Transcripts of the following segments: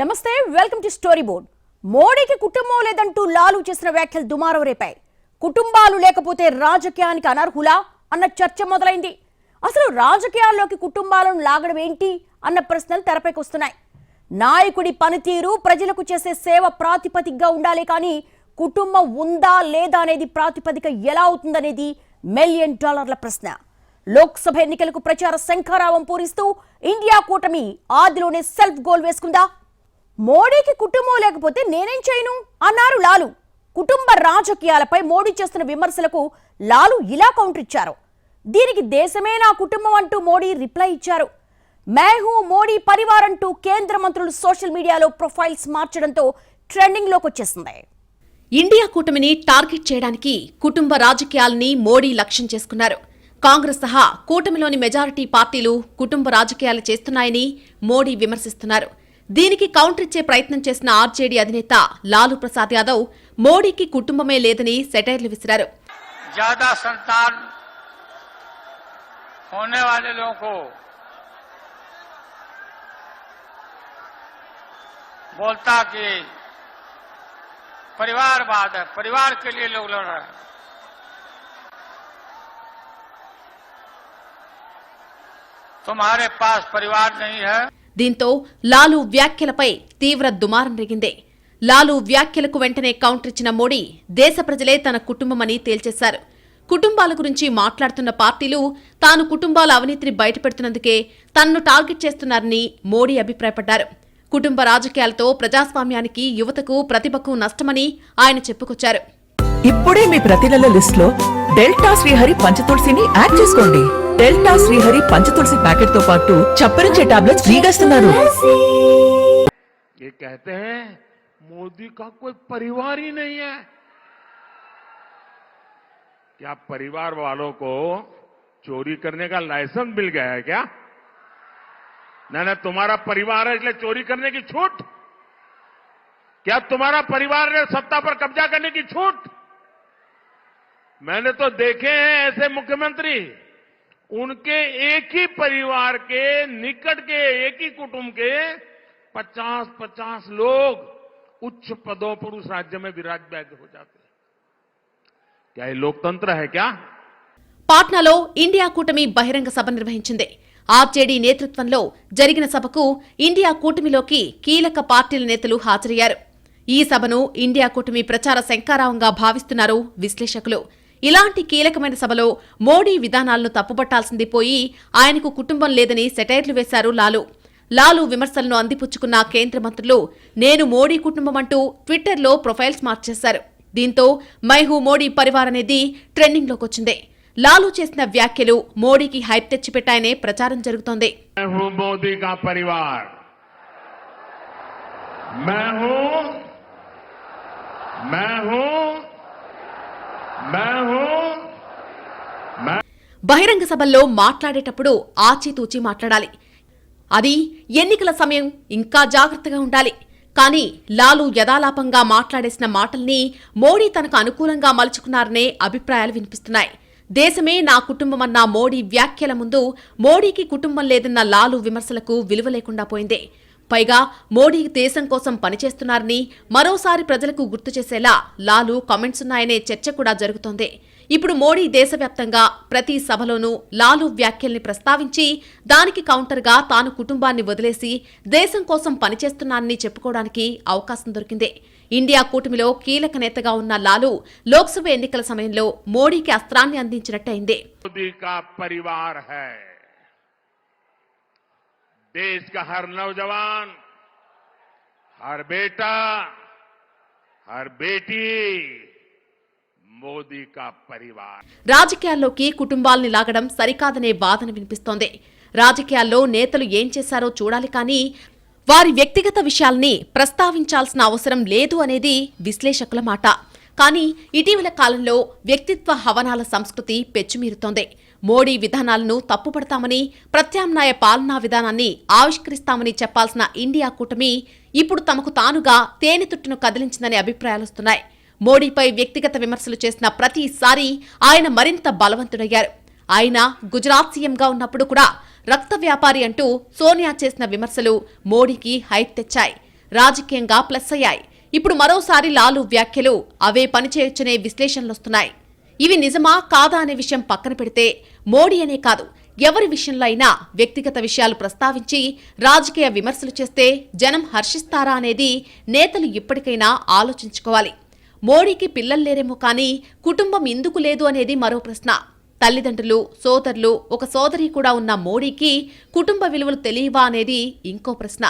నమస్తే welcome to story board. మోడీకి కుటుంబం లేదంటూ లాలు చేసిన వ్యాఖ్యలు దుమారం రేపాయి. కుటుంబాలు లేకపోతే రాజకీయానికి అనర్హులా అన్న చర్చ మొదలైంది. అసలు రాజకీయాల్లోకి కుటుంబాలను లాగడం ఏంటి అన్న ప్రశ్నలు తెరపైకి వస్తున్నాయి. నాయకుడి పనితీరు ప్రజలకు చేసే సేవ ప్రాతిపదికగా ఉండాలి కానీ కుటుంబం ఉందా లేదా అనేది ప్రాతిపదిక ఎలా అవుతుందనేది మిలియన్ డాలర్ల ప్రశ్న. లోక్సభ ఎన్నికలకు ప్రచార శంఖారావం పూరిస్తూ ఇండియా కూటమి ఆదిలోనే సెల్ఫ్ గోల్ వేసుకుందా? మోడీకి కుటుంబం లేకపోతే నేనేం చేయను? అన్నారు లాలు. కుటుంబ రాజకీయాలపై మోడీ చేస్తున్న విమర్శలకు లాలు ఇలా కౌంటర్ ఇచ్చారు దీనికి దేశమే నా కుటుంబం అంటూ మోడీ రిప్లై ఇచ్చారు. మేహూ మోడీ పరివార్ అంటూ కేంద్ర మంత్రులు సోషల్ మీడియాలో ప్రొఫైల్స్ మార్చడంతో ట్రెండింగ్లోకి వచ్చేసింది. ఇండియా కూటమిని టార్గెట్ చేయడానికి కుటుంబ రాజకీయాల్ని మోడీ లక్ష్యం చేసుకున్నారు. కాంగ్రెస్ సహా కూటమిలోని మెజారిటీ పార్టీలు కుటుంబ రాజకీయాలు చేస్తున్నాయని మోడీ విమర్శిస్తున్నారు. దీనికి కౌంటర్ ఇచ్చే ప్రయత్నం చేసిన ఆర్జేడీ అధినేత లాలూ ప్రసాద్ యాదవ్ మోడీకి కుటుంబమే లేదని సెటైర్లు విసిరారు ज्यादा संतान होने वाले लोगों को बोलता कि परिवारवाद है परिवार के लिए लोग लड़ रहे हैं तुम्हारे पास परिवार नहीं है దీంతో లాలు వ్యాఖ్యలపై తీవ్ర దుమారం రేగింది. లాలు వ్యాఖ్యలకు వెంటనే కౌంటర్ ఇచ్చిన మోడీ దేశ ప్రజలే తన కుటుంబమని తేల్చేశారు. కుటుంబాల గురించి మాట్లాడుతున్న పార్టీలు తాను కుటుంబాల అవినీతిని బయటపెడుతున్నందుకే తనను టార్గెట్ చేస్తున్నారని మోడీ అభిప్రాయపడ్డారు. కుటుంబ రాజకీయాలతో ప్రజాస్వామ్యానికి యువతకు ప్రతిభకు నష్టమని ఆయన చెప్పుకొచ్చారు. ఇప్పుడే మీ ప్రతినెల లిస్ట్లో డెల్టా శ్రీహరి పంచతులసిని యాడ్ చేసుకోండి. డెల్టా శ్రీహరి పంచతులసి ప్యాకెట్ తో పాటు చప్పరించే టాబ్లెట్స్ ఫ్రీగా ఇస్తున్నారు ये कहते हैं मोदी का कोई परिवार ही नहीं है क्या परिवार वालों को चोरी करने का लाइसेंस मिल गया है क्या ना ना तुम्हारा परिवार है इसलिए चोरी करने की छूट क्या तुम्हारा परिवार ने सत्ता पर कब्जा करने की छूट मैंने तो देखे हैं ऐसे मुख्यमंत्री उनके एक ही परिवार के निकट के एक ही कुटुंब के 50 50 लोग उच्च पदों पर उस राज्य में विराजमान हो जाते हैं क्या ये लोकतंत्र है क्या పాట్నాలో ఇండియా కూటమి బహిరంగ సభ నిర్వహించింది ఆర్జేడీ నేతృత్వంలో జరిగిన సభకు ఇండియా కూటమిలోకి కీలక పార్టీల నేతలు హాజరయ్యారు ఈ సభను ఇండియా కూటమి ప్రచార శంకారావంగా భావిస్తున్నారు విశ్లేషకులు ఇలాంటి కీలకమైన సభలో మోడీ విధానాలను తప్పుపట్టాల్సింది పోయి ఆయనకు కుటుంబం లేదని సెటైర్లు వేశారు లాలు లాలు విమర్శలను అందిపుచ్చుకున్న కేంద్ర మంత్రులు నేను మోడీ కుటుంబం అంటూ ట్విట్టర్లో ప్రొఫైల్స్ మార్చేశారు దీంతో మైహూ మోడీ పరివార్ అనేది ట్రెండింగ్లోకి వచ్చింది లాలు చేసిన వ్యాఖ్యలు మోడీకి హైప్ తెచ్చిపెట్టాయనే ప్రచారం జరుగుతోంది मैं हूं मोदी का परिवार मैं हूं मैं हूं मैं हूं मैं బహిరంగ సభల్లో మాట్లాడేటప్పుడు ఆచితూచి మాట్లాడాలి. అది ఎన్నికల సమయం ఇంకా జాగ్రత్తగా ఉండాలి. కానీ లాలు యథాలాపంగా మాట్లాడేసిన మాటల్ని మోడీ తనకు అనుకూలంగా మలుచుకున్నారనే అభిప్రాయాలు వినిపిస్తున్నాయి. దేశమే నా కుటుంబమన్న మోడీ వ్యాఖ్యల ముందు మోడీకి కుటుంబం లేదన్న లాలు విమర్శలకు విలువ లేకుండా పోయింది. పైగా మోడీ దేశం కోసం పనిచేస్తున్నారని మరోసారి ప్రజలకు గుర్తు చేసేలా లాలు కామెంట్స్ ఉన్నాయనే చర్చ కూడా జరుగుతోంది. ఇప్పుడు మోడీ దేశవ్యాప్తంగా ప్రతి సభలోనూ లాలు వ్యాఖ్యల్ని ప్రస్తావించి దానికి కౌంటర్గా తాను కుటుంబాన్ని వదిలేసి దేశం కోసం పనిచేస్తున్నానని చెప్పుకోవడానికి అవకాశం దొరికింది. ఇండియా కూటమిలో కీలక నేతగా ఉన్న లాలు లోక్సభ ఎన్నికల సమయంలో మోడీకి అస్త్రాన్ని అందించినట్టయింది. देश का हर नौजवान हर बेटा हर बेटी मोदी का परिवार రాజకీయాల్లోకి కుటుంబాల్ని లాగడం సరికాదనే వాదన వినిపిస్తోంది రాజకీయాల్లో నేతలు ఏం చేశారో చూడాలి కానీ వారి వ్యక్తిగత విషయాల్ని ప్రస్తావించాల్సిన అవసరం లేదు అనేది విశ్లేషకుల మాట కానీ ఇటీవల కాలంలో వ్యక్తిత్వ హవనాల సంస్కృతి పెచ్చుమీరుతోంది మోడీ విధానాలను తప్పుపడతామని ప్రత్యామ్నాయ పాలనా విధానాన్ని ఆవిష్కరిస్తామని చెప్పాల్సిన ఇండియా కూటమి ఇప్పుడు తమకు తానుగా తేనెతుట్టును కదిలించిందనే అభిప్రాయాలొస్తున్నాయి మోడీపై వ్యక్తిగత విమర్శలు చేసిన ప్రతిసారి ఆయన మరింత బలవంతుడయ్యారు. ఆయన గుజరాత్ సీఎంగా ఉన్నప్పుడు కూడా రక్త వ్యాపారి అంటూ సోనియా చేసిన విమర్శలు మోడీకి హైప్ తెచ్చాయి. రాజకీయంగా ప్లస్ అయ్యాయి. ఇప్పుడు మరోసారి లాలు వ్యాఖ్యలు అవే పనిచేయొచ్చనే విశ్లేషణలొస్తున్నాయి ఇవి నిజమా కాదా అనే విషయం పక్కన పెడితే మోడీ అనే కాదు ఎవరి విషయంలో అయినా వ్యక్తిగత విషయాలు ప్రస్తావించి రాజకీయ విమర్శలు చేస్తే జనం హర్షిస్తారా అనేది నేతలు ఇప్పటికైనా ఆలోచించుకోవాలి. మోడీకి పిల్లలు లేరేమో కానీ కుటుంబం ఎందుకు లేదు అనేది మరో ప్రశ్న. తల్లిదండ్రులు సోదరులు ఒక సోదరి కూడా ఉన్న మోడీకి కుటుంబ విలువలు తెలియవా అనేది ఇంకో ప్రశ్న.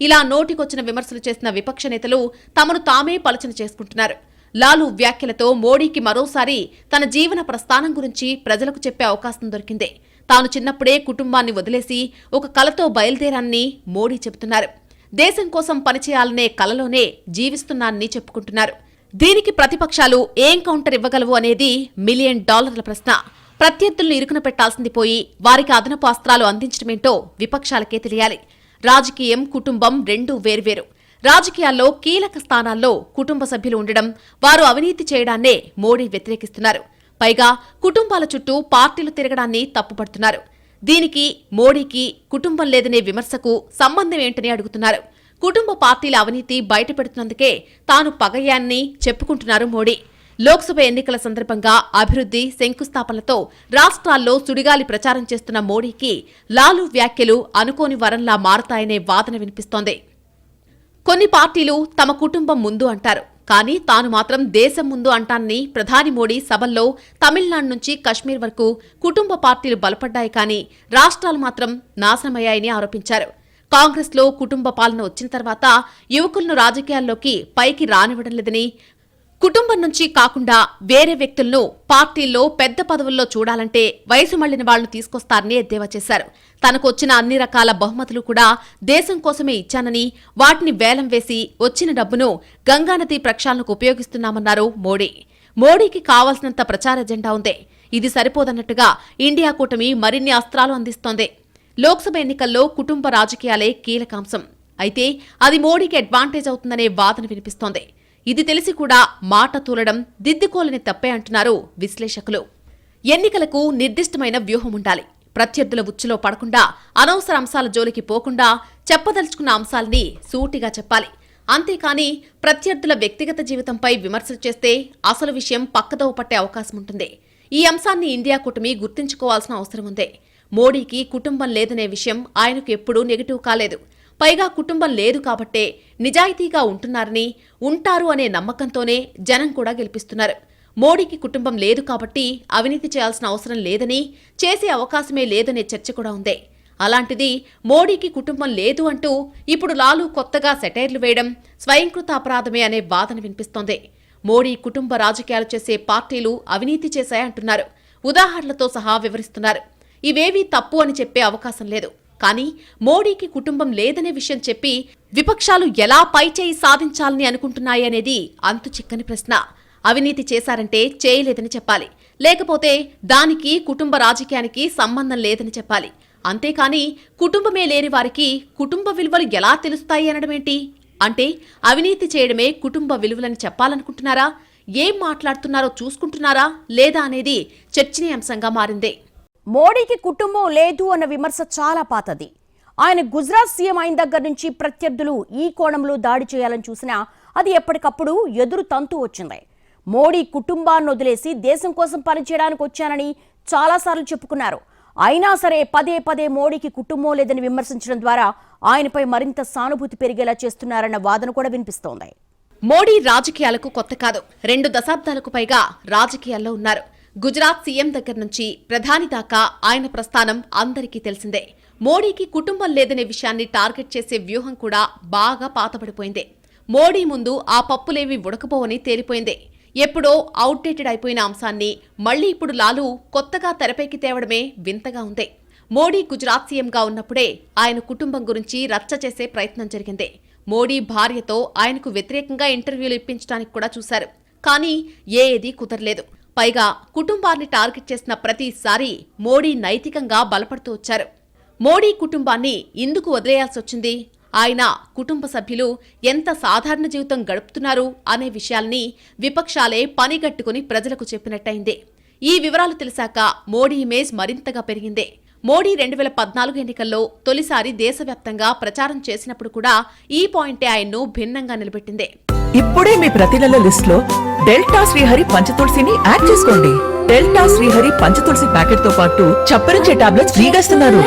ఇలా నోటికొచ్చిన విమర్శలు చేసిన విపక్ష నేతలు తమను తామే పలచన చేసుకుంటున్నారు. లాలు వ్యాఖ్యలతో మోడీకి మరోసారి తన జీవన ప్రస్థానం గురించి ప్రజలకు చెప్పే అవకాశం దొరికింది. తాను చిన్నప్పుడే కుటుంబాన్ని వదిలేసి ఒక కలతో బయలుదేరాన్ని మోడీ చెబుతున్నారు. దేశం కోసం పనిచేయాలనే కలలోనే జీవిస్తున్నానని చెప్పుకుంటున్నారు. దీనికి ప్రతిపక్షాలు ఏం కౌంటర్ ఇవ్వగలవు అనేది మిలియన్ డాలర్ల ప్రశ్న. ప్రత్యర్థులను ఇరుకున పెట్టాల్సింది పోయి వారికి అదనపు అస్త్రాలు అందించడమేంటో విపక్షాలకే తెలియాలి. రాజకీయం కుటుంబం రెండూ వేర్వేరు. రాజకీయాల్లో కీలక స్థానాల్లో కుటుంబ సభ్యులు ఉండడం వారు అవినీతి చేయడాన్నే మోడీ వ్యతిరేకిస్తున్నారు. పైగా కుటుంబాల చుట్టూ పార్టీలు తిరగడాన్ని తప్పుపడుతున్నారు. దీనికి మోడీకి కుటుంబం లేదనే విమర్శకు సంబంధం ఏంటని అడుగుతున్నారు. కుటుంబ పార్టీల అవినీతి బయటపెడుతున్నందుకే తాను పగయ్యాన్ని చెప్పుకుంటున్నారు మోడీ. లోక్సభ ఎన్నికల సందర్భంగా అభివృద్ధి శంకుస్థాపనలతో రాష్ట్రాల్లో సుడిగాలి ప్రచారం చేస్తున్న మోడీకి లాలు వ్యాఖ్యలు అనుకోని వరంలా మారతాయనే వాదన వినిపిస్తోంది. కొన్ని పార్టీలు తమ కుటుంబం ముందు అంటారు. కానీ తాను మాత్రం దేశం ముందు అంటానని ప్రధాని మోడీ సభల్లో తమిళనాడు నుంచి కశ్మీర్ వరకు కుటుంబ పార్టీలు బలపడ్డాయి కానీ రాష్ట్రాలు మాత్రం నాశనమయ్యాయని ఆరోపించారు. కాంగ్రెస్లో కుటుంబ పాలన వచ్చిన తర్వాత యువకులను రాజకీయాల్లోకి పైకి రానివ్వడం లేదని కుటుంబం నుంచి కాకుండా వేరే వ్యక్తులను పార్టీల్లో పెద్ద పదవుల్లో చూడాలంటే వయసు మళ్ళిన వాళ్ళను తీసుకొస్తారని ఎద్దేవా చేశారు. తనకు వచ్చిన అన్ని రకాల బహుమతులు కూడా దేశం కోసమే ఇచ్చానని వాటిని వేలం వేసి వచ్చిన డబ్బును గంగానది ప్రక్షాళనకు ఉపయోగిస్తున్నామన్నారు మోడీ. మోడీకి కావాల్సినంత ప్రచార ఎజెండా ఉంది. ఇది సరిపోదన్నట్టుగా ఇండియా కూటమి మరిన్ని అస్త్రాలు అందిస్తోంది. లోక్సభ ఎన్నికల్లో కుటుంబ రాజకీయాలే కీలకాంశం. అయితే అది మోడీకి అడ్వాంటేజ్ అవుతుందనే వాదన వినిపిస్తోంది. ఇది తెలిసి కూడా మాట తూలడం దిద్దుకోలని తప్పే అంటున్నారు విశ్లేషకులు. ఎన్నికలకు నిర్దిష్టమైన వ్యూహం ఉండాలి. ప్రత్యర్థుల ఉచ్చులో పడకుండా అనవసర అంశాల జోలికి పోకుండా చెప్పదలుచుకున్న అంశాల్ని సూటిగా చెప్పాలి. అంతేకాని ప్రత్యర్థుల వ్యక్తిగత జీవితంపై విమర్శలు చేస్తే అసలు విషయం పక్కదోవ పట్టే అవకాశం ఉంటుంది. ఈ అంశాన్ని ఇండియా కూటమి గుర్తుంచుకోవాల్సిన అవసరం ఉంది. మోడీకి కుటుంబం లేదనే విషయం ఆయనకు ఎప్పుడూ నెగిటివ్ కాలేదు. పైగా కుటుంబం లేదు కాబట్టే నిజాయితీగా ఉంటున్నారని ఉంటారు అనే నమ్మకంతోనే జనం కూడా గెలిపిస్తున్నారు. మోడీకి కుటుంబం లేదు కాబట్టి అవినీతి చేయాల్సిన అవసరం లేదని చేసే అవకాశమే లేదనే చర్చ కూడా ఉంది. అలాంటిది మోడీకి కుటుంబం లేదు అంటూ ఇప్పుడు లాలు కొత్తగా సెటైర్లు వేయడం స్వయంకృత అపరాధమే అనే వాదన వినిపిస్తోంది. మోడీ కుటుంబ రాజకీయాలు చేసే పార్టీలు అవినీతి చేశాయంటున్నారు. ఉదాహరణలతో సహా వివరిస్తున్నారు. ఇవేవీ తప్పు అని చెప్పే అవకాశం లేదు. కానీ మోడీకి కుటుంబం లేదనే విషయం చెప్పి విపక్షాలు ఎలా పైచేయి సాధించాలని అనుకుంటున్నాయనేది అంతు చిక్కని ప్రశ్న. అవినీతి చేశారంటే చేయలేదని చెప్పాలి. లేకపోతే దానికి కుటుంబ రాజకీయానికి సంబంధం లేదని చెప్పాలి. అంతేకాని కుటుంబమే లేని వారికి కుటుంబ విలువలు ఎలా తెలుస్తాయి అనడమేంటి అంటే అవినీతి చేయడమే కుటుంబ విలువలని చెప్పాలనుకుంటున్నారా? ఏం మాట్లాడుతున్నారో చూసుకుంటున్నారా లేదా అనేది చర్చనీయాంశంగా మారింది. మోడీకి కుటుంబం లేదు అన్న విమర్శ చాలా పాతది. ఆయన గుజరాత్ సీఎం అయిన దగ్గర నుంచి ప్రత్యర్థులు ఈ కోణంలో దాడి చేయాలని చూసినా అది ఎప్పటికప్పుడు ఎదురు తంతు వచ్చింది. మోడీ కుటుంబాన్ని వదిలేసి దేశం కోసం పనిచేయడానికి వచ్చానని చాలాసార్లు చెప్పుకున్నారు. అయినా సరే పదే పదే మోడీకి కుటుంబం లేదని విమర్శించడం ద్వారా ఆయనపై మరింత సానుభూతి పెరిగేలా చేస్తున్నారన్న వాదన కూడా వినిపిస్తోంది. మోడీ రాజకీయాలకు కొత్త కాదు. రెండు దశాబ్దాలకు పైగా రాజకీయాల్లో ఉన్నారు. గుజరాత్ సీఎం దగ్గర నుంచి ప్రధాని దాకా ఆయన ప్రస్థానం అందరికీ తెలిసిందే. మోడీకి కుటుంబం లేదనే విషయాన్ని టార్గెట్ చేసే వ్యూహం కూడా బాగా పాతబడిపోయింది. మోడీ ముందు ఆ పప్పులేవి ఉడకపోవని తేలిపోయింది. ఎప్పుడో అవుట్డేటెడ్ అయిపోయిన అంశాన్ని మళ్ళీ ఇప్పుడు లాలు కొత్తగా తెరపైకి తేవడమే వింతగా ఉంది. మోడీ గుజరాత్ సీఎంగా ఉన్నప్పుడే ఆయన కుటుంబం గురించి రచ్చ చేసే ప్రయత్నం జరిగింది. మోడీ భార్యతో ఆయనకు వ్యతిరేకంగా ఇంటర్వ్యూలు ఇప్పించడానికి కూడా చూశారు. కానీ ఏది కుదరలేదు. పైగా కుటుంబాన్ని టార్గెట్ చేసిన ప్రతిసారి మోడీ నైతికంగా బలపడుతూ వచ్చారు. మోడీ కుటుంబాన్ని ఎందుకు వదిలేయాల్సి వచ్చింది? ఆయన కుటుంబ సభ్యులు ఎంత సాధారణ జీవితం గడుపుతున్నారు అనే విషయాల్ని విపక్షాలే పనిగట్టుకుని ప్రజలకు చెప్పినట్టయింది. ఈ వివరాలు తెలిసాక మోడీ ఇమేజ్ మరింతగా పెరిగింది. మోడీ రెండు వేల పద్నాలుగు ఎన్నికల్లో తొలిసారి దేశవ్యాప్తంగా ప్రచారం చేసినప్పుడు కూడా ఈ పాయింటే ఆయన్ను భిన్నంగా నిలబెట్టింది. ఇప్పుడే మీ ప్రతిల లిస్ట్లో డెల్టా శ్రీహరి పంచతులసిని యాడ్ చేసుకోండి. డెల్టా శ్రీహరి పంచతులసి ప్యాకెట్తో పాటు చప్పరించే టాబ్లెట్స్ ఫ్రీగా ఇస్తున్నారు.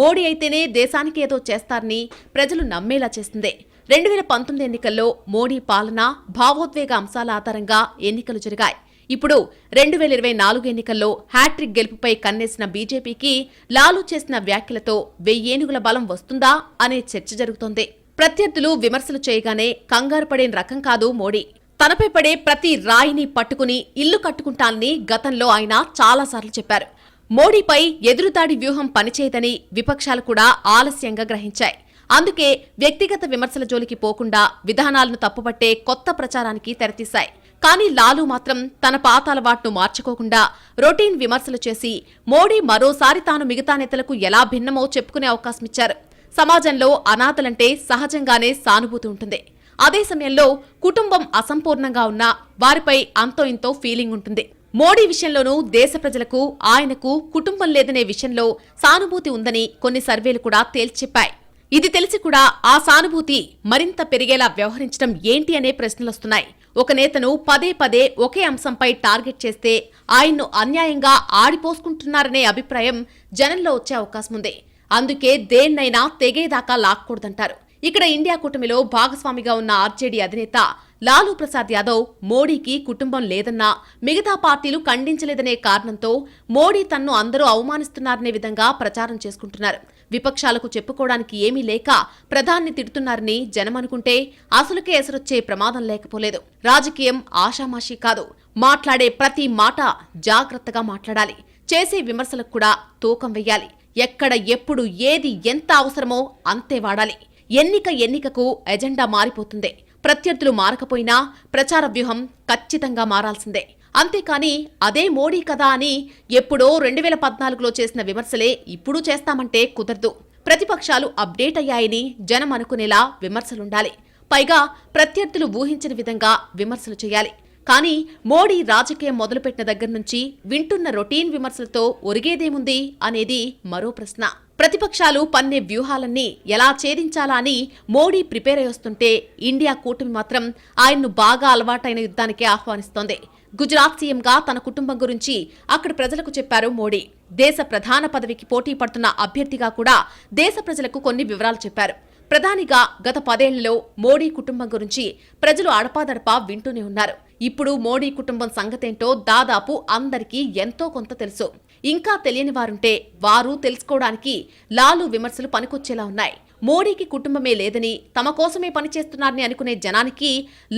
మోడీ అయితేనే దేశానికి ఏదో చేస్తారని ప్రజలు నమ్మేలా చేస్తుంది. రెండు వేల పంతొమ్మిది ఎన్నికల్లో మోడీ పాలన భావోద్వేగ అంశాల ఆధారంగా ఎన్నికలు జరిగాయి. ఇప్పుడు రెండు వేల ఇరవై నాలుగు ఎన్నికల్లో హ్యాట్రిక్ గెలుపుపై కన్నేసిన బీజేపీకి లాలు చేసిన వ్యాఖ్యలతో వెయ్యేనుగుల బలం వస్తుందా అనే చర్చ జరుగుతోంది. ప్రత్యర్థులు విమర్శలు చేయగానే కంగారు పడే రకం కాదు మోడీ. తనపై పడే ప్రతి రాయిని పట్టుకుని ఇల్లు కట్టుకుంటానని గతంలో ఆయన చాలాసార్లు చెప్పారు. మోడీపై ఎదురుదాడి వ్యూహం పనిచేయదని విపక్షాలు కూడా ఆలస్యంగా గ్రహించాయి. అందుకే వ్యక్తిగత విమర్శల జోలికి పోకుండా విధానాలను తప్పుపట్టే కొత్త ప్రచారానికి తెరతీశాయి. కానీ లాలు మాత్రం తన పాత అలవాటును మార్చుకోకుండా రొటీన్ విమర్శలు చేసి మోడీ మరోసారి తాను మిగతా నేతలకు ఎలా భిన్నమో చెప్పుకునే అవకాశమిచ్చారు. సమాజంలో అనాథలంటే సహజంగానే సానుభూతి ఉంటుంది. అదే సమయంలో కుటుంబం అసంపూర్ణంగా ఉన్నా వారిపై అంతో ఇంతో ఫీలింగ్ ఉంటుంది. మోడీ విషయంలోనూ దేశ ప్రజలకు ఆయనకు కుటుంబం లేదనే విషయంలో సానుభూతి ఉందని కొన్ని సర్వేలు కూడా తేల్చెప్పాయి. ఇది తెలిసి కూడా ఆ సానుభూతి మరింత పెరిగేలా వ్యవహరించడం ఏంటి అనే ప్రశ్నలొస్తున్నాయి ఒక నేతను పదే పదే ఒకే అంశంపై టార్గెట్ చేస్తే ఆయన్ను అన్యాయంగా ఆడిపోసుకుంటున్నారనే అభిప్రాయం జనంలో వచ్చే అవకాశం ఉంది అందుకే దేన్నైనా తెగేదాకా లాక్కూడదంటారు. ఇక్కడ ఇండియా కూటమిలో భాగస్వామిగా ఉన్న ఆర్జేడీ అధినేత లాలూ ప్రసాద్ యాదవ్ మోడీకి కుటుంబం లేదన్నా మిగతా పార్టీలు ఖండించలేదనే కారణంతో మోడీ తన్ను అందరూ అవమానిస్తున్నారనే విధంగా ప్రచారం చేసుకుంటున్నారు. విపక్షాలకు చెప్పుకోవడానికి ఏమీ లేక ప్రధాన్ని తిడుతున్నారని జనమనుకుంటే అసలుకే ఎసరొచ్చే ప్రమాదం లేకపోలేదు. రాజకీయం ఆషామాషీ కాదు. మాట్లాడే ప్రతి మాట జాగ్రత్తగా మాట్లాడాలి. చేసే విమర్శలకు కూడా తూకం వెయ్యాలి. ఎక్కడ ఎప్పుడు ఏది ఎంత అవసరమో అంతే వాడాలి. ఎన్నిక ఎన్నికకు ఎజెండా మారిపోతుంది. ప్రత్యర్థులు మారకపోయినా ప్రచార వ్యూహం ఖచ్చితంగా మారాల్సిందే. అంతేకాని అదే మోడీ కదా అని ఎప్పుడో రెండు వేల పద్నాలుగులో చేసిన విమర్శలే ఇప్పుడు చేస్తామంటే కుదరదు. ప్రతిపక్షాలు అప్డేట్ అయ్యాయని జనం అనుకునేలా విమర్శలుండాలి. పైగా ప్రత్యర్థులు ఊహించిన విధంగా విమర్శలు చేయాలి. కానీ మోడీ రాజకీయం మొదలుపెట్టిన దగ్గర నుంచి వింటున్న రొటీన్ విమర్శలతో ఒరిగేదేముంది అనేది మరో ప్రశ్న. ప్రతిపక్షాలు పన్నే వ్యూహాలన్నీ ఎలా ఛేదించాలా అని మోడీ ప్రిపేర్ అయి వస్తుంటే ఇండియా కూటమి మాత్రం ఆయన్ను బాగా అలవాటైన యుద్ధానికి ఆహ్వానిస్తోంది. గుజరాత్ సీఎంగా తన కుటుంబం గురించి అక్కడ ప్రజలకు చెప్పారు మోడీ. దేశ ప్రధాన పదవికి పోటీ పడుతున్న అభ్యర్థిగా కూడా దేశ ప్రజలకు కొన్ని వివరాలు చెప్పారు. ప్రధానిగా గత పదేళ్ళలో మోడీ కుటుంబం గురించి ప్రజలు అడపాదడపా వింటూనే ఉన్నారు. ఇప్పుడు మోడీ కుటుంబం సంగతేంటో దాదాపు అందరికీ ఎంతో కొంత తెలుసు. ఇంకా తెలియని వారుంటే వారు తెలుసుకోవడానికి లాలు విమర్శలు పనికొచ్చేలా ఉన్నాయి. మోడీకి కుటుంబమే లేదని తమ కోసమే పనిచేస్తున్నారని అనుకునే జనానికి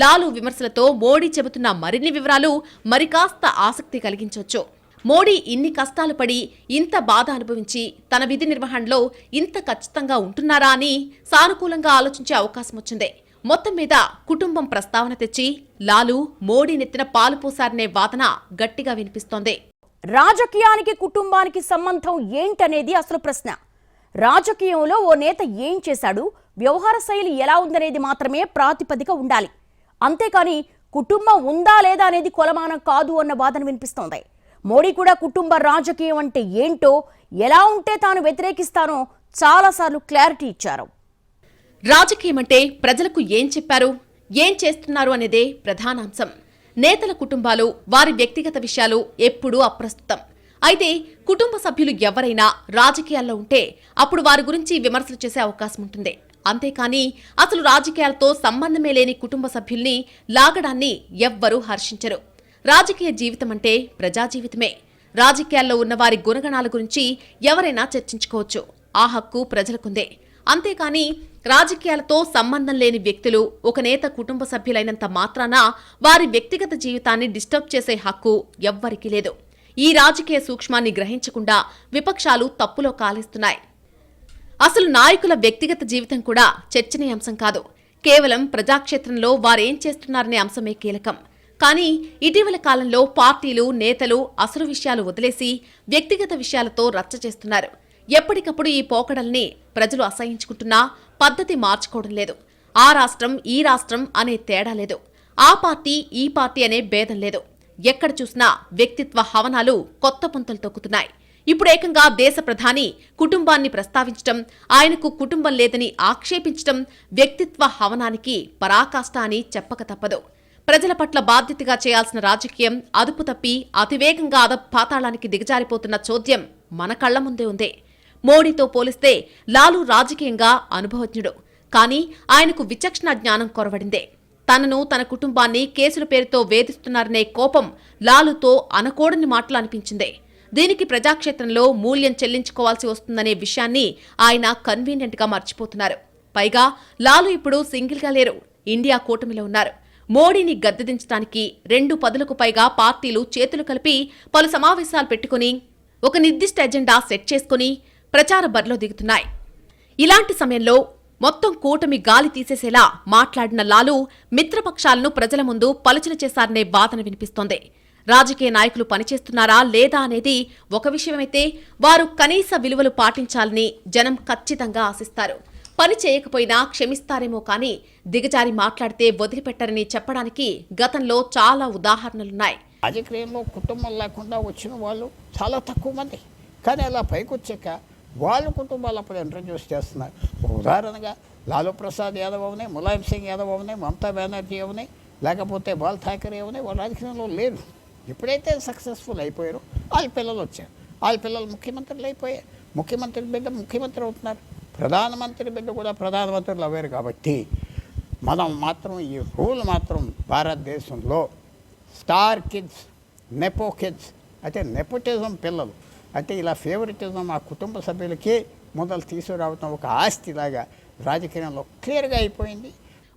లాలు విమర్శలతో మోడీ చెబుతున్న మరిన్ని వివరాలు మరికాస్త ఆసక్తి కలిగించవచ్చు మోడీ ఇన్ని కష్టాలు పడి ఇంత బాధ అనుభవించి తన విధి నిర్వహణలో ఇంత ఖచ్చితంగా ఉంటున్నారా అని సానుకూలంగా ఆలోచించే అవకాశం వచ్చింది మొత్తం మీద కుటుంబం ప్రస్తావన తెచ్చి లాలు మోడీ నెత్తిన పాలు పోసారనే వాదన గట్టిగా వినిపిస్తోంది. రాజకీయానికి కుటుంబానికి సంబంధం ఏంటనేది అసలు ప్రశ్న. రాజకీయంలో ఓ నేత ఏం చేశాడు? వ్యవహార శైలి ఎలా ఉందనేది మాత్రమే ప్రాతిపదిక ఉండాలి. అంతేకాని కుటుంబం ఉందా లేదా అనేది కొలమానం కాదు అన్న వాదన వినిపిస్తోంది. మోడీ కూడా కుటుంబ రాజకీయం అంటే ఏంటో ఎలా ఉంటే తాను వ్యతిరేకిస్తానో చాలాసార్లు క్లారిటీ ఇచ్చారు. రాజకీయం అంటే ప్రజలకు ఏం చెప్పారు? ఏం చేస్తున్నారు అనేదే ప్రధానాంశం నేతల కుటుంబాలు వారి వ్యక్తిగత విషయాలు ఎప్పుడూ అప్రస్తుతం. అయితే కుటుంబ సభ్యులు ఎవరైనా రాజకీయాల్లో ఉంటే అప్పుడు వారి గురించి విమర్శలు చేసే అవకాశం ఉంటుంది. అంతేకాని అసలు రాజకీయాలతో సంబంధమే లేని కుటుంబ సభ్యుల్ని లాగడాన్ని ఎవ్వరూ హర్షించరు. రాజకీయ జీవితం అంటే ప్రజా జీవితమే. రాజకీయాల్లో ఉన్న వారి గుణగణాల గురించి ఎవరైనా చర్చించుకోవచ్చు. ఆ హక్కు ప్రజలకుందే. అంతేకాని రాజకీయాలతో సంబంధం లేని వ్యక్తులు ఒక నేత కుటుంబ సభ్యులైనంత మాత్రాన వారి వ్యక్తిగత జీవితాన్ని డిస్టర్బ్ చేసే హక్కు ఎవ్వరికీ లేదు. ఈ రాజకీయ సూక్ష్మాన్ని గ్రహించకుండా విపక్షాలు తప్పులో కాలేస్తున్నాయి. అసలు నాయకుల వ్యక్తిగత జీవితం కూడా చర్చనీయాంశం కాదు. కేవలం ప్రజాక్షేత్రంలో వారేం చేస్తున్నారనే అంశమే కీలకం. కానీ ఇటీవల కాలంలో పార్టీలు నేతలు అసలు విషయాలు వదిలేసి వ్యక్తిగత విషయాలతో రచ్చ చేస్తున్నారు. ఎప్పటికప్పుడు ఈ పోకడల్ని ప్రజలు అసహించుకుంటున్నా పద్ధతి మార్చుకోవడం లేదు. ఆ రాష్ట్రం ఈ రాష్ట్రం అనే తేడా లేదు. ఆ పార్టీ ఈ పార్టీ అనే భేదం లేదు. ఎక్కడ చూసినా వ్యక్తిత్వ హవనాలు కొత్త పుంతలు తొక్కుతున్నాయి. ఇప్పుడు ఏకంగా దేశ ప్రధాని కుటుంబాన్ని ప్రస్తావించటం ఆయనకు కుటుంబం లేదని ఆక్షేపించటం వ్యక్తిత్వ హవనానికి పరాకాష్ట అని చెప్పక తప్పదు. ప్రజల పట్ల బాధ్యతగా చేయాల్సిన రాజకీయం అదుపు తప్పి అతివేగంగా అదపాతాళానికి పాతాళానికి దిగజారిపోతున్న చోద్యం మన కళ్ళ ముందే ఉంది. మోడీతో పోలిస్తే లాలు రాజకీయంగా అనుభవజ్ఞుడు. కానీ ఆయనకు విచక్షణ జ్ఞానం కొరవడిందే. తనను తన కుటుంబాన్ని కేసుల పేరుతో వేధిస్తున్నారనే కోపం లాలుతో అనకూడని మాటలు అనిపించిందే. దీనికి ప్రజాక్షేత్రంలో మూల్యం చెల్లించుకోవాల్సి వస్తుందనే విషయాన్ని ఆయన కన్వీనియంట్గా మర్చిపోతున్నారు. పైగా లాలు ఇప్పుడు సింగిల్గా లేరు. ఇండియా కూటమిలో ఉన్నారు. మోడీని గద్దెదించడానికి రెండు పదులకు పైగా పార్టీలు చేతులు కలిపి పలు సమావేశాలు పెట్టుకుని ఒక నిర్దిష్ట ఎజెండా సెట్ చేసుకుని ప్రచార బరిలో దిగుతున్నాయి. ఇలాంటి సమయంలో మొత్తం కూటమి గాలి తీసేసేలా మాట్లాడిన లాలు మిత్రపక్షాలను ప్రజల ముందు పలుచన చేశారనే వాదన వినిపిస్తోంది. రాజకీయ నాయకులు పనిచేస్తున్నారా లేదా అనేది ఒక విషయమైతే వారు కనీస విలువలు పాటించాలని జనం ఖచ్చితంగా ఆశిస్తారు. పని చేయకపోయినా క్షమిస్తారేమో కానీ దిగజారి మాట్లాడితే వదిలిపెట్టరని చెప్పడానికి గతంలో చాలా ఉదాహరణలున్నాయి. రాజకీయంలో కుటుంబం లేకుండా వచ్చిన వాళ్ళు చాలా తక్కువ మంది. కానీ అలా పైకొచ్చాక వాళ్ళ కుటుంబాలు అప్పుడు ఇంట్రడ్యూస్ చేస్తున్నారు. ఉదాహరణగా లాలూ ప్రసాద్ యాదవ్ అవనే ములాయం సింగ్ యాదవ్ అవనే మమతా బెనర్జీ అవనే లేకపోతే బాల్ ఠాకరే అవనే వాళ్ళ రాజకీయంలో లేరు. ఎప్పుడైతే సక్సెస్ఫుల్ అయిపోయారో. వాళ్ళ పిల్లలు వచ్చారు. వాళ్ళ పిల్లలు ముఖ్యమంత్రులు అయిపోయారు. ముఖ్యమంత్రి బిడ్డ ముఖ్యమంత్రి అవుతున్నారు. ప్రధానమంత్రి బిడ్డ కూడా ప్రధానమంత్రులు అవ్వారు కాబట్టి మనం మాత్రం ఈ రూల్ మాత్రం భారతదేశంలో స్టార్ కిడ్స్ నెపో కిడ్స్ అయితే నెపోటిజం పిల్లలు అంటే ఇలా ఫేవరెటిజం ఆ కుటుంబ సభ్యులకే మొదలు తీసుకురావటం ఒక ఆస్తిలాగా రాజకీయంలో క్లియర్గా అయిపోయింది.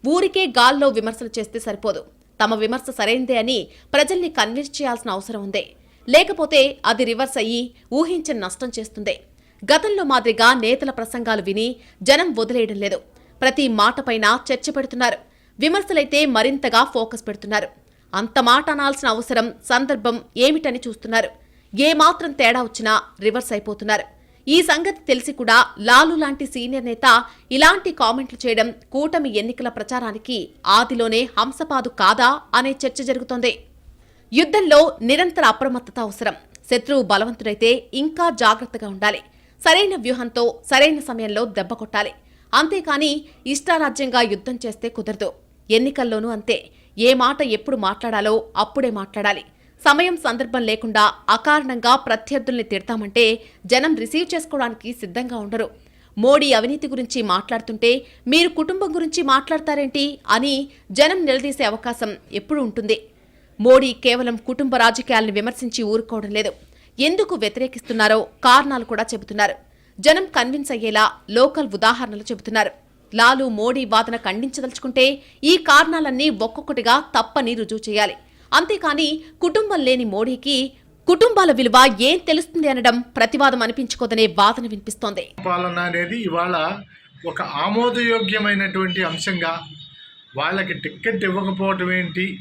ఊరికే గాల్లో విమర్శలు చేస్తే సరిపోదు. తమ విమర్శ సరైందే అని ప్రజల్ని కన్విన్స్ చేయాల్సిన అవసరం ఉంది. లేకపోతే అది రివర్స్ అయ్యి ఊహించని నష్టం చేస్తుంది. గతంలో మాదిరిగా నేతల ప్రసంగాలు విని జనం వదిలేయడం లేదు. ప్రతి మాటపైన చర్చ పెడుతున్నారు. విమర్శలైతే మరింతగా ఫోకస్ పెడుతున్నారు. అంత మాట అనాల్సిన అవసరం సందర్భం ఏమిటని చూస్తున్నారు. ఏ మాత్రం తేడా వచ్చినా రివర్స్ అయిపోతున్నారు. ఈ సంగతి తెలిసి కూడా లాలు లాంటి సీనియర్ నేత ఇలాంటి కామెంట్లు చేయడం కూటమి ఎన్నికల ప్రచారానికి ఆదిలోనే హంసపాదు కాదా అనే చర్చ జరుగుతోంది. యుద్ధంలో నిరంతర అప్రమత్తత అవసరం. శత్రువు బలవంతుడైతే ఇంకా జాగ్రత్తగా ఉండాలి. సరైన వ్యూహంతో సరైన సమయంలో దెబ్బ కొట్టాలి. అంతేకాని ఇష్టారాజ్యంగా యుద్ధం చేస్తే కుదరదు. ఎన్నికల్లోనూ అంతే. ఏ మాట ఎప్పుడు మాట్లాడాలో అప్పుడే మాట్లాడాలి. సమయం సందర్భం లేకుండా అకారణంగా ప్రత్యర్థుల్ని తిడతామంటే జనం రిసీవ్ చేసుకోవడానికి సిద్ధంగా ఉండరు. మోడీ అవినీతి గురించి మాట్లాడుతుంటే మీరు కుటుంబం గురించి మాట్లాడతారేంటి అని జనం నిలదీసే అవకాశం ఎప్పుడూ ఉంటుంది. మోడీ కేవలం కుటుంబ రాజకీయాలను విమర్శించి ఊరుకోవడం లేదు. ఎందుకు వ్యతిరేకిస్తున్నారో కారణాలు కూడా చెబుతున్నారు. జనం కన్విన్స్ అయ్యేలా లోకల్ ఉదాహరణలు చెబుతున్నారు. లాలు మోడీ వాదన ఖండించదలుచుకుంటే ఈ కారణాలన్నీ ఒక్కొక్కటిగా తప్పని రుజువు చేయాలి. అంతేకాని కుటుంబం లేని మోడీకి కుటుంబాల విలువ ఏం తెలుస్తుంది అనడం ప్రతివాదం అనిపించుకోదనే వాదన వినిపిస్తోంది. పాలన అనేది ఇవాళ ఒక ఆమోదయోగ్యమైనటువంటి అంశంగా వాళ్ళకి టిక్కెట్ ఇవ్వకపోవటం ఏంటి?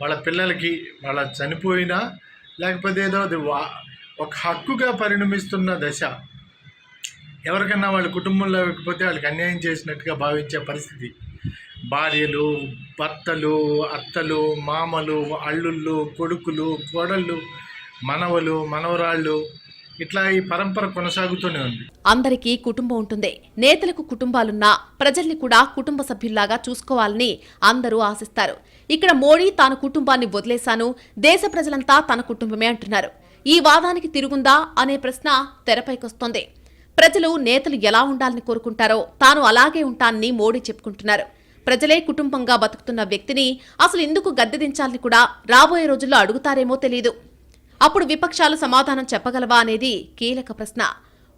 వాళ్ళ పిల్లలకి వాళ్ళ చనిపోయినా లేకపోతే ఏదో అది వా- ఒక హక్కుగా పరిణమిస్తున్న దశ. ఎవరికన్నా వాళ్ళ కుటుంబంలో ఇవ్వకపోతే వాళ్ళకి అన్యాయం చేసినట్టుగా భావించే పరిస్థితి. భార్యలు భర్తలు అత్తలు మామలు అల్లుళ్ళు కొడుకులు కోడళ్ళు మనవలు మనవరాళ్ళు ఇట్లా ఈ పరంపర కొనసాగుతూనే ఉంది. అందరికీ కుటుంబం ఉంటుంది. నేతలకు కుటుంబాలున్నా ప్రజల్ని కూడా కుటుంబ సభ్యుల్లాగా చూసుకోవాలని అందరూ ఆశిస్తారు. ఇక్కడ మోడీ తాను కుటుంబాన్ని వదిలేశాను దేశ ప్రజలంతా తన కుటుంబమే అంటున్నారు. ఈ వాదానికి తిరుగుందా అనే ప్రశ్న తెరపైకొస్తోంది. ప్రజలు నేతలు ఎలా ఉండాలని కోరుకుంటారో తాను అలాగే ఉంటానని మోడీ చెప్పుకుంటున్నారు. ప్రజలే కుటుంబంగా బతుకుతున్న వ్యక్తిని అసలు ఎందుకు గద్దెదించాలని కూడా రాబోయే రోజుల్లో అడుగుతారేమో తెలియదు అప్పుడు విపక్షాలు సమాధానం చెప్పగలవా అనేది కీలక ప్రశ్న.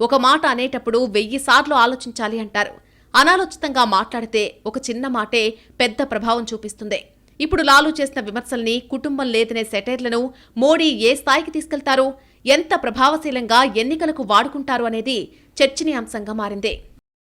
ఒక మాట అనేటప్పుడు వెయ్యి సార్లు ఆలోచించాలి అంటారు. అనాలోచితంగా మాట్లాడితే ఒక చిన్న మాటే పెద్ద ప్రభావం చూపిస్తుంది. ఇప్పుడు లాలు చేసిన విమర్శల్ని కుటుంబం లేదనే సెటైర్లను మోడీ ఏ స్థాయికి తీసుకెళ్తారు? ఎంత ప్రభావశీలంగా ఎన్నికలకు వాడుకుంటారు అనేది చర్చనీయాంశంగా మారింది.